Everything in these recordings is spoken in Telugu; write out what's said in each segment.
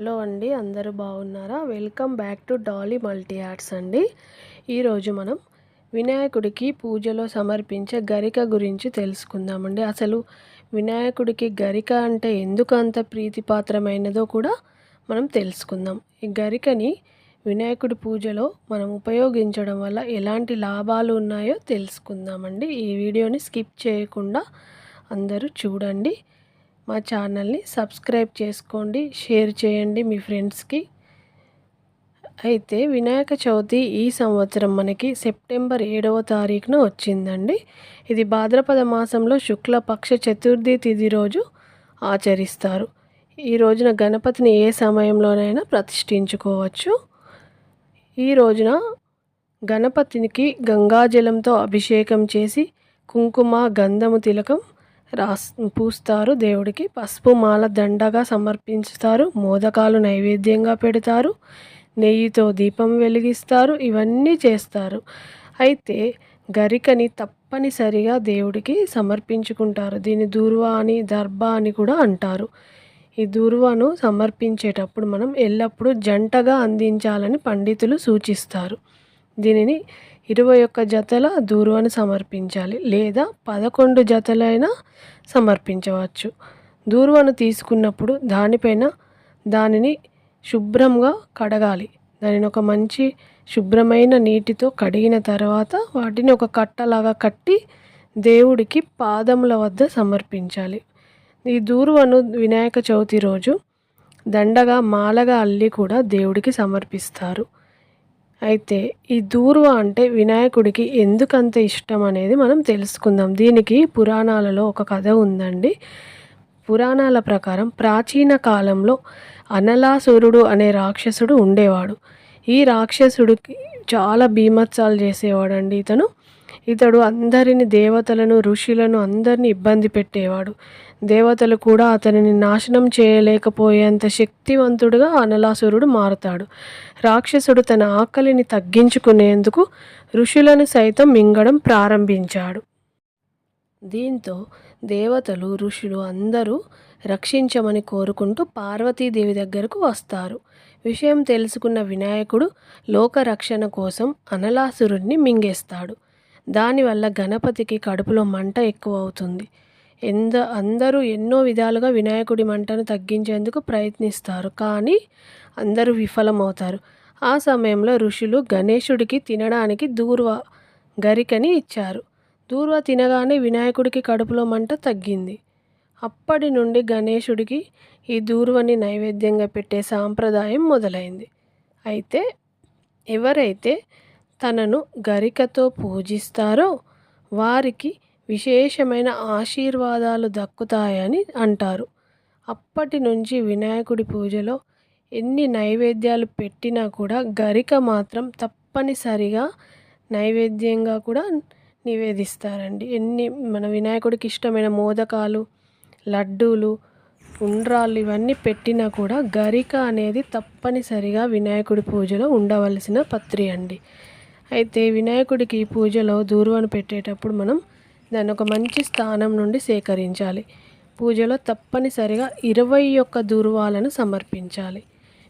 హలో అండి అందరూ బాగున్నారా? Welcome back to Dolly multi arts అండి. ఈరోజు మనం వినాయకుడికి పూజలో సమర్పించే గరిక గురించి తెలుసుకుందామండి. అసలు వినాయకుడికి గరిక అంటే ఎందుకు అంత ప్రీతిపాత్రమైనదో కూడా మనం తెలుసుకుందాం. ఈ గరికని వినాయకుడి పూజలో మనం ఉపయోగించడం వల్ల ఎలాంటి లాభాలు ఉన్నాయో తెలుసుకుందామండి. ఈ వీడియోని స్కిప్ చేయకుండా అందరూ చూడండి. మా ఛానల్ని సబ్స్క్రైబ్ చేసుకోండి షేర్ చేయండి మీ ఫ్రెండ్స్కి. అయితే వినాయక చవితి ఈ సంవత్సరం మనకి సెప్టెంబర్ ఏడవ తారీఖున వచ్చిందండి. ఇది భాద్రపద మాసంలో శుక్లపక్ష చతుర్థి తిథి రోజు ఆచరిస్తారు. ఈ రోజున గణపతిని ఏ సమయంలోనైనా ప్రతిష్ఠించుకోవచ్చు. ఈ రోజున గణపతినికి గంగాజలంతో అభిషేకం చేసి కుంకుమ గంధము తిలకం రాస్ పూస్తారు. దేవుడికి పసుపు మాల దండగా సమర్పించుతారు. మోదకాలు నైవేద్యంగా పెడతారు. నెయ్యితో దీపం వెలిగిస్తారు. ఇవన్నీ చేస్తారు. అయితే గరికని తప్పనిసరిగా దేవుడికి సమర్పించుకుంటారు. దీని దూర్వ అని దర్భ అని కూడా అంటారు. ఈ దూర్వను సమర్పించేటప్పుడు మనం ఎల్లప్పుడూ జంటగా అందించాలని పండితులు సూచిస్తారు. దీనిని ఇరవై ఒక్క జతల దూర్వాను సమర్పించాలి లేదా పదకొండు జతలైనా సమర్పించవచ్చు. దూర్వను తీసుకున్నప్పుడు దానిపైన దానిని శుభ్రంగా కడగాలి. దానిని ఒక మంచి శుభ్రమైన నీటితో కడిగిన తర్వాత వాటిని ఒక కట్టలాగా కట్టి దేవుడికి పాదముల వద్ద సమర్పించాలి. ఈ దూర్వను వినాయక చవితి రోజు దండగా మాలగా అల్లి కూడా దేవుడికి సమర్పిస్తారు. అయితే ఈ దూర్వ అంటే వినాయకుడికి ఎందుకంత ఇష్టం అనేది మనం తెలుసుకుందాం. దీనికి పురాణాలలో ఒక కథ ఉందండి. పురాణాల ప్రకారం ప్రాచీన కాలంలో అనలాసురుడు అనే రాక్షసుడు ఉండేవాడు. ఈ రాక్షసుడికి చాలా భీమత్సాలు చేసేవాడండి ఇతను. ఇతడు అందరిని దేవతలను ఋషులను అందరిని ఇబ్బంది పెట్టేవాడు. దేవతలు కూడా అతనిని నాశనం చేయలేకపోయేంత శక్తివంతుడుగా అనలాసురుడు మారతాడు. రాక్షసుడు తన ఆకలిని తగ్గించుకునేందుకు ఋషులను సైతం మింగడం ప్రారంభించాడు. దీంతో దేవతలు ఋషులు అందరూ రక్షించమని కోరుకుంటూ పార్వతీదేవి దగ్గరకు వస్తారు. విషయం తెలుసుకున్న వినాయకుడు లోక రక్షణ కోసం అనలాసురుడిని మింగేస్తాడు. దానివల్ల గణపతికి కడుపులో మంట ఎక్కువ అవుతుంది. ఎంద అందరూ ఎన్నో విధాలుగా వినాయకుడి మంటను తగ్గించేందుకు ప్రయత్నిస్తారు. కానీ అందరూ విఫలమవుతారు. ఆ సమయంలో ఋషులు గణేశుడికి తినడానికి దూర్వ గరికని ఇచ్చారు. దూర్వ తినగానే వినాయకుడికి కడుపులో మంట తగ్గింది. అప్పటి నుండి గణేశుడికి ఈ దూర్వని నైవేద్యంగా పెట్టే సాంప్రదాయం మొదలైంది. అయితే ఎవరైతే తనను గరికతో పూజిస్తారో వారికి విశేషమైన ఆశీర్వాదాలు దక్కుతాయని అంటారు. అప్పటి నుంచి వినాయకుడి పూజలో ఎన్ని నైవేద్యాలు పెట్టినా కూడా గరిక మాత్రం తప్పనిసరిగా నైవేద్యంగా కూడా నివేదిస్తారండి. ఎన్ని మన వినాయకుడికి ఇష్టమైన మోదకాలు లడ్డూలు ఉండ్రాళ్ళు ఇవన్నీ పెట్టినా కూడా గరిక అనేది తప్పనిసరిగా వినాయకుడి పూజలో ఉండవలసిన పత్రి అండి. అయితే వినాయకుడికి పూజలో దూర్వను పెట్టేటప్పుడు మనం దాన్ని ఒక మంచి స్థానం నుండి సేకరించాలి. పూజలో తప్పనిసరిగా ఇరవై ఒక్క దూర్వాలను సమర్పించాలి.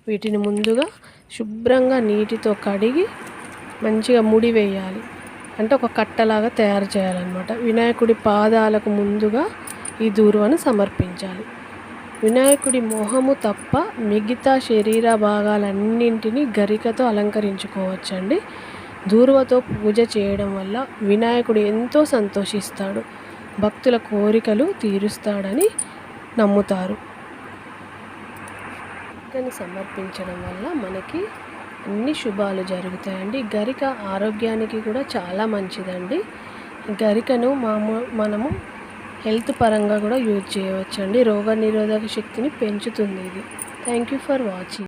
వీటిని ముందుగా శుభ్రంగా నీటితో కడిగి మంచిగా ముడి వేయాలి. అంటే ఒక కట్టలాగా తయారు చేయాలన్నమాట. వినాయకుడి పాదాలకు ముందుగా ఈ దూర్వను సమర్పించాలి. వినాయకుడి మొహము తప్ప మిగతా శరీర భాగాలన్నింటినీ గరికతో అలంకరించుకోవచ్చండి. దూర్వతో పూజ చేయడం వల్ల వినాయకుడు ఎంతో సంతోషిస్తాడు. భక్తుల కోరికలు తీరుస్తాడని నమ్ముతారు. గరికని సమర్పించడం వల్ల మనకి అన్ని శుభాలు జరుగుతాయండి. గరిక ఆరోగ్యానికి కూడా చాలా మంచిదండి. గరికను మాము మనము హెల్త్ పరంగా కూడా యూజ్ చేయవచ్చండి. రోగ నిరోధక శక్తిని పెంచుతుంది ఇది. Thank you for watching.